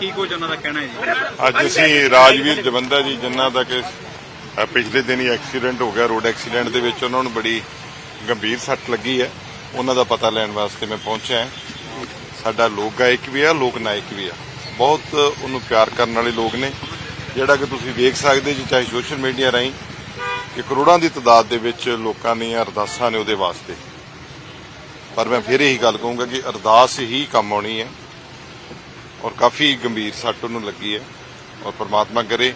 ਕੀ ਕੁਝ ਉਹਨਾਂ ਦਾ ਕਹਿਣਾ ਹੈ ਜੀ? ਅੱਜ ਅਸੀਂ ਰਾਜਵੀਰ ਜਵੰਦਾ ਜੀ, ਜਿਨ੍ਹਾਂ ਦਾ ਕਿ ਪਿਛਲੇ ਦਿਨ ਹੀ ਐਕਸੀਡੈਂਟ ਹੋ ਗਿਆ, ਰੋਡ ਐਕਸੀਡੈਂਟ ਦੇ ਵਿੱਚ ਉਹਨਾਂ ਨੂੰ ਬੜੀ ਗੰਭੀਰ ਸੱਟ ਲੱਗੀ ਹੈ। ਉਹਨਾਂ ਦਾ ਪਤਾ ਲੈਣ ਵਾਸਤੇ ਮੈਂ ਪਹੁੰਚਿਆ ਸਾਡਾ ਲੋਕ ਗਾਇਕ ਵੀ ਆ, ਲੋਕ ਨਾਇਕ ਵੀ ਆ। ਬਹੁਤ ਉਹਨੂੰ ਪਿਆਰ ਕਰਨ ਵਾਲੇ ਲੋਕ ਨੇ। ਜਿਹੜਾ ਕਿ ਤੁਸੀਂ ਵੇਖ ਸਕਦੇ ਜੀ, ਚਾਹੇ ਸੋਸ਼ਲ ਮੀਡੀਆ ਰਾਹੀਂ ਕਿ ਕਰੋੜਾਂ ਦੀ ਤਾਦਾਦ ਦੇ ਵਿੱਚ ਲੋਕਾਂ ਦੀਆਂ ਅਰਦਾਸਾਂ ਨੇ ਉਹਦੇ ਵਾਸਤੇ। ਪਰ ਮੈਂ ਫਿਰ ਇਹੀ ਗੱਲ ਕਹੂੰਗਾ ਕਿ ਅਰਦਾਸ ਹੀ ਕੰਮ ਆਉਣੀ ਹੈ। ਔਰ ਕਾਫੀ ਗੰਭੀਰ ਸੱਟ ਉਹਨੂੰ ਲੱਗੀ ਹੈ ਔਰ ਪ੍ਰਮਾਤਮਾ ਕਰੇ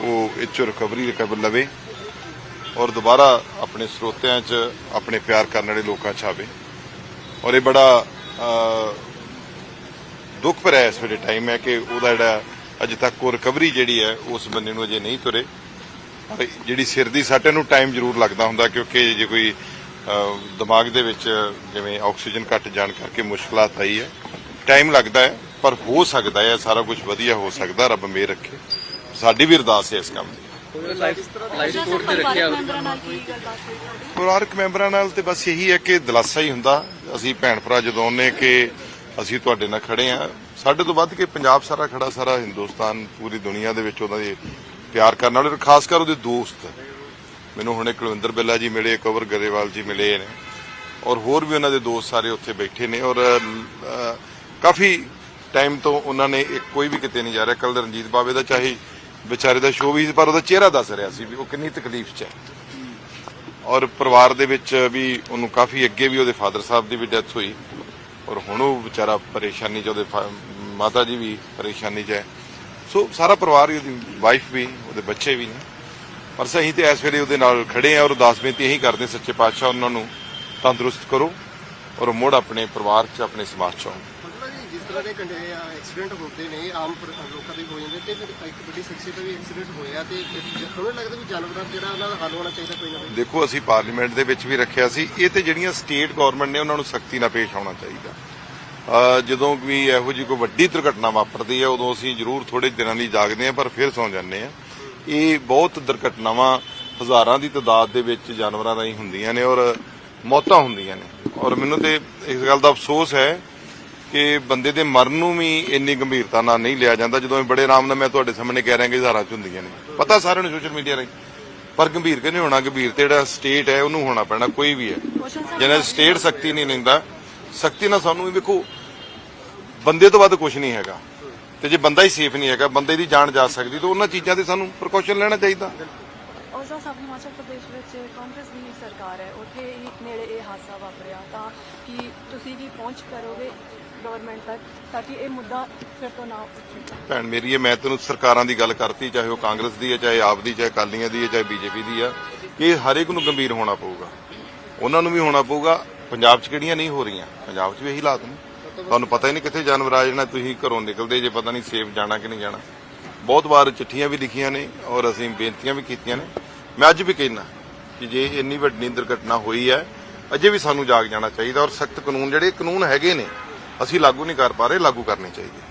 ਉਹ ਇਹ 'ਚੋਂ ਰਿਕਵਰੀ ਰਿਕਵਰ ਲਵੇ ਔਰ ਦੁਬਾਰਾ ਆਪਣੇ ਸਰੋਤਿਆਂ 'ਚ ਆਪਣੇ ਪਿਆਰ ਕਰਨ ਵਾਲੇ ਲੋਕਾਂ 'ਚ ਆਵੇ। ਔਰ ਇਹ ਬੜਾ ਦੁੱਖ ਭਰਿਆ ਇਸ ਵੇਲੇ ਟਾਈਮ ਹੈ ਕਿ ਉਹਦਾ ਜਿਹੜਾ ਅਜੇ ਤੱਕ ਉਹ ਰਿਕਵਰੀ ਜਿਹੜੀ ਹੈ, ਉਸ ਬੰਦੇ ਨੂੰ ਅਜੇ ਨਹੀਂ ਤੁਰੇ। ਪਰ ਜਿਹੜੀ ਸਿਰ ਦੀ ਸੱਟ ਹੈ ਨੂੰ ਟਾਈਮ ਜ਼ਰੂਰ ਲੱਗਦਾ ਹੁੰਦਾ ਕਿਉਂਕਿ ਜੇ ਕੋਈ ਦਿਮਾਗ ਦੇ ਵਿੱਚ ਜਿਵੇਂ ਆਕਸੀਜਨ ਘੱਟ ਜਾਣ ਕਰਕੇ ਮੁਸ਼ਕਲਾਂ ਆਈ ਹੈ ਟਾਈਮ ਲੱਗਦਾ ਹੈ। ਪਰ ਹੋ ਸਕਦਾ ਹੈ ਸਾਰਾ ਕੁਝ ਵਧੀਆ ਹੋ ਸਕਦਾ ਰੱਬ ਮਿਹਰ ਰੱਖੇ। ਸਾਡੀ ਵੀ ਅਰਦਾਸ ਹੈ ਇਸ ਕੰਮ ਦੀ। ਪਰਿਵਾਰਕ ਮੈਂਬਰਾਂ ਨਾਲ ਤੇ ਬਸ ਇਹੀ ਹੈ ਕਿ ਦਿਲਾਸਾ ਹੀ ਹੁੰਦਾ। ਅਸੀਂ ਭੈਣ ਭਰਾ ਜਦੋਂ ਨੇ ਕਿ ਅਸੀਂ ਤੁਹਾਡੇ ਨਾਲ ਖੜੇ ਆ ਸਾਡੇ ਤੋਂ ਵੱਧ ਕੇ ਪੰਜਾਬ ਸਾਰਾ ਖੜਾ ਸਾਰਾ ਹਿੰਦੁਸਤਾਨ ਪੂਰੀ ਦੁਨੀਆ ਦੇ ਵਿੱਚ ਉਹਦਾ ਦੇ ਪਿਆਰ ਕਰਨ ਵਾਲੇ ਖਾਸ ਕਰ ਉਹਦੇ ਦੋਸਤ। ਮੈਨੂੰ ਹੁਣੇ ਕੁਲਵਿੰਦਰ ਬਿੱਲਾ ਜੀ ਮਿਲੇ ਕਵਰ ਗਰੇਵਾਲ ਜੀ ਮਿਲੇ ਨੇ। ਔਰ ਹੋਰ ਵੀ ਉਹਨਾਂ ਦੇ ਦੋਸਤ ਸਾਰੇ ਉੱਥੇ ਬੈਠੇ ਨੇ ਔਰ ਕਾਫੀ ਟਾਈਮ ਤੋਂ ਉਹਨਾਂ ਨੇ ਇੱਕ ਕੋਈ ਵੀ ਕਿਤੇ ਨਹੀਂ ਜਾ ਰਿਹਾ। ਕੱਲ ਰਣਜੀਤ ਬਾਵੇ ਦਾ ਚਾਹੇ ਵਿਚਾਰੇ ਦਾ ਸ਼ੋਅ ਵੀ ਸੀ, ਪਰ ਉਹਦਾ ਚਿਹਰਾ ਦੱਸ ਰਿਹਾ ਸੀ ਵੀ ਉਹ ਕਿੰਨੀ ਤਕਲੀਫ 'ਚ ਹੈ। ਔਰ ਪਰਿਵਾਰ ਦੇ ਵਿੱਚ ਵੀ ਉਹਨੂੰ ਕਾਫੀ ਅੱਗੇ ਵੀ ਉਹਦੇ ਫਾਦਰ ਸਾਹਿਬ ਦੀ ਵੀ ਡੈਥ ਹੋਈ। ਔਰ ਹੁਣ ਉਹ ਵਿਚਾਰਾ ਪਰੇਸ਼ਾਨੀ 'ਚ ਉਹਦੇ ਮਾਤਾ ਜੀ ਵੀ ਪਰੇਸ਼ਾਨੀ 'ਚ ਹੈ। ਸੋ ਸਾਰਾ ਪਰਿਵਾਰ ਹੀ ਉਹਦੀ ਵਾਈਫ ਵੀ, ਉਹਦੇ ਬੱਚੇ ਵੀ ਨੇ। ਪਰ ਸਹੀ ਤੇ ਇਸ ਵੇਲੇ ਉਹਦੇ ਨਾਲ ਖੜੇ ਆ ਔਰ ਉਦਾਸ ਬੇਨਤੀ ਇਹੀ ਕਰਦੇ ਸੱਚੇ ਪਾਤਸ਼ਾਹ ਉਹਨਾਂ ਨੂੰ ਤੰਦਰੁਸਤ ਕਰੋ ਔਰ ਮੁੜ ਆਪਣੇ ਪਰਿਵਾਰ 'ਚ, ਆਪਣੇ ਸਮਾਜ 'ਚ ਆਓ। ਤਰ੍ਹਾਂ ਦੇ ਐਕਸੀਡੈਂਟ ਹੁੰਦੇ ਨੇ, ਆਮ ਲੋਕਾਂ ਦੇ ਹੋ ਜਾਂਦੇ ਤੇ ਇੱਕ ਵੱਡੀ ਸ਼ਖਸੀਅਤ ਦਾ ਵੀ ਐਕਸੀਡੈਂਟ ਹੋਇਆ ਤੇ ਤੁਹਾਨੂੰ ਲੱਗਦਾ ਵੀ ਜਾਨਵਰਾਂ ਜਿਹੜਾ ਉਹਨਾਂ ਦਾ ਹੱਲ ਹੋਣਾ ਚਾਹੀਦਾ ਕੋਈ ਨਾ ਦੇਖੋ, ਅਸੀਂ ਪਾਰਲੀਮੈਂਟ ਦੇ ਵਿੱਚ ਵੀ ਰੱਖਿਆ ਸੀ, ਇਹ ਤੇ ਜਿਹੜੀਆਂ ਸਟੇਟ ਗਵਰਨਮੈਂਟ ਨੇ ਉਹਨਾਂ ਨੂੰ ਸਖਤੀ ਨਾਲ ਪੇਸ਼ ਆਉਣਾ ਚਾਹੀਦਾ। ਜਦੋਂ ਵੀ ਇਹੋ ਜਿਹੀ ਕੋਈ ਵੱਡੀ ਦੁਰਘਟਨਾ ਵਾਪਰਦੀ ਹੈ, ਉਦੋਂ ਅਸੀਂ ਜ਼ਰੂਰ ਥੋੜੇ ਦਿਨਾਂ ਲਈ ਜਾਗਦੇ ਹਾਂ, ਪਰ ਫਿਰ ਸੌਂ ਜਾਂਦੇ ਹਾਂ। ਇਹ ਬਹੁਤ ਦੁਰਘਟਨਾਵਾਂ ਹਜ਼ਾਰਾਂ ਦੀ ਤਾਦਾਦ ਦੇ ਵਿੱਚ ਜਾਨਵਰਾਂ ਰਾਹੀਂ ਹੁੰਦੀਆਂ ਨੇ ਔਰ ਮੌਤਾਂ ਹੁੰਦੀਆਂ ਨੇ। ਔਰ ਮੈਨੂੰ ਤੇ ਇਸ ਗੱਲ ਦਾ ਅਫਸੋਸ ਹੈ ਕਿ ਬੰਦੇ ਦੇ ਮਰਨ ਨੂੰ ਵੀ ਇੰਨੀ ਗੰਭੀਰਤਾ ਨਾਲ ਨਹੀਂ ਲਿਆ ਜਾਂਦਾ। ਜਦੋਂ ਬੜੇ ਆਰਾਮ ਨਾਲ ਮੈਂ ਤੁਹਾਡੇ ਸਾਹਮਣੇ ਕਹਿ ਰਿਹਾ ਕਿ ਹਜ਼ਾਰਾਂ ਚ ਹੁੰਦੀਆਂ ਨੇ। ਪਤਾ ਸਾਰਿਆਂ ਨੂੰ ਸੋਸ਼ਲ ਮੀਡੀਆ ਰਾਹੀਂ। ਪਰ ਗੰਭੀਰ ਕਿ ਨਹੀਂ ਹੋਣਾ? ਗੰਭੀਰ ਤੇ ਜਿਹੜਾ ਸਟੇਟ ਹੈ, ਉਹਨੂੰ ਹੋਣਾ ਪੈਣਾ, ਕੋਈ ਵੀ ਹੈ। ਜਿਹਨਾਂ ਸਟੇਟ ਸਖ਼ਤੀ ਨਹੀਂ ਲੈਂਦਾ ਸ਼ਕਤੀ ਨਾਲ ਸਾਨੂੰ ਵੀ ਵੇਖੋ, ਬੰਦੇ ਤੋਂ ਵੱਧ ਕੁਝ ਨਹੀਂ ਹੈਗਾ। ਤੇ ਜੇ ਬੰਦਾ ਹੀ ਸੇਫ ਨਹੀਂ ਹੈਗਾ, ਬੰਦੇ ਦੀ ਜਾਨ ਜਾ ਸਕਦੀ, ਤਾਂ ਉਹਨਾਂ ਚੀਜ਼ਾਂ ਤੇ ਸਾਨੂੰ ਪ੍ਰੀਕਾਸ਼ਨ ਲੈਣਾ ਚਾਹੀਦਾ। ਔਰ ਸਾਹਿਬ, ਹਿਮਾਚਲ ਪ੍ਰਦੇਸ਼ ਵਿੱਚ ਕਾਂਗਰਸ ਦੀ ਸਰਕਾਰ ਹੈ, ਉੱਥੇ ਹੀ ਨੇੜੇ ਇਹ ਹਾਦਸਾ ਵਾਪਰਿਆ, ਤਾਂ ਕੀ ਤੁਸੀਂ ਵੀ ਪਹੁੰਚ ਕਰੋਗੇ? ਗਵਰਨਮੈਂਟ ਤੱਕ ਤਾਂ ਕਿ ਇਹ ਮੁੱਦਾ ਫਿਰ ਤੋਂ ਨਾ ਉੱਠੇ। ਭੈਣ ਮੇਰੀ ਇਹ, ਮੈਂ ਤੈਨੂੰ ਸਰਕਾਰਾਂ ਦੀ ਗੱਲ ਕਰਤੀ, ਚਾਹੇ ਉਹ ਕਾਂਗਰਸ ਦੀ ਹੈ, ਚਾਹੇ ਆਪ ਦੀ, ਚਾਹੇ ਅਕਾਲੀਆਂ ਦੀ ਹੈ, ਚਾਹੇ ਬੀਜੇਪੀ ਦੀ ਆ ਇਹ ਹਰ ਇੱਕ ਨੂੰ ਗੰਭੀਰ ਹੋਣਾ ਪਊਗਾ। ਉਹਨਾਂ ਨੂੰ ਵੀ ਹੋਣਾ ਪਊਗਾ। ਪੰਜਾਬ 'ਚ ਕਿਹੜੀਆਂ ਨਹੀਂ ਹੋ ਰਹੀਆਂ? ਪੰਜਾਬ 'ਚ ਵੀ ਇਹੀ ਹਾਲਾਤ ਨੇ। ਤੁਹਾਨੂੰ ਪਤਾ ਹੀ ਨਹੀਂ ਕਿੱਥੇ ਜਾਨਵਰ ਆ ਜਾਣਾ, ਤੁਸੀਂ ਘਰੋਂ ਨਿਕਲਦੇ ਜੇ, ਪਤਾ ਨਹੀਂ ਸੇਫ ਜਾਣਾ ਕਿ ਨਹੀਂ ਜਾਣਾ। ਬਹੁਤ ਵਾਰ ਚਿੱਠੀਆਂ ਵੀ ਲਿਖੀਆਂ ਨੇ ਔਰ ਅਸੀਂ ਬੇਨਤੀਆਂ ਵੀ ਕੀਤੀਆਂ ਨੇ। ਮੈਂ ਅੱਜ ਵੀ ਕਹਿਣਾ ਕਿ ਜੇ ਇੰਨੀ ਵੱਡੀ ਦੁਰਘਟਨਾ ਹੋਈ ਹੈ, ਅਜੇ ਵੀ ਸਾਨੂੰ ਜਾਗ ਜਾਣਾ ਚਾਹੀਦਾ ਔਰ ਸਖਤ ਕਾਨੂੰਨ, ਜਿਹੜੇ ਕਾਨੂੰਨ ਹੈਗੇ ਨੇ ਅਸੀਂ ਲਾਗੂ ਨਹੀਂ ਕਰ ਪਾ ਰਹੇ ਲਾਗੂ ਕਰਨੇ ਚਾਹੀਦੇ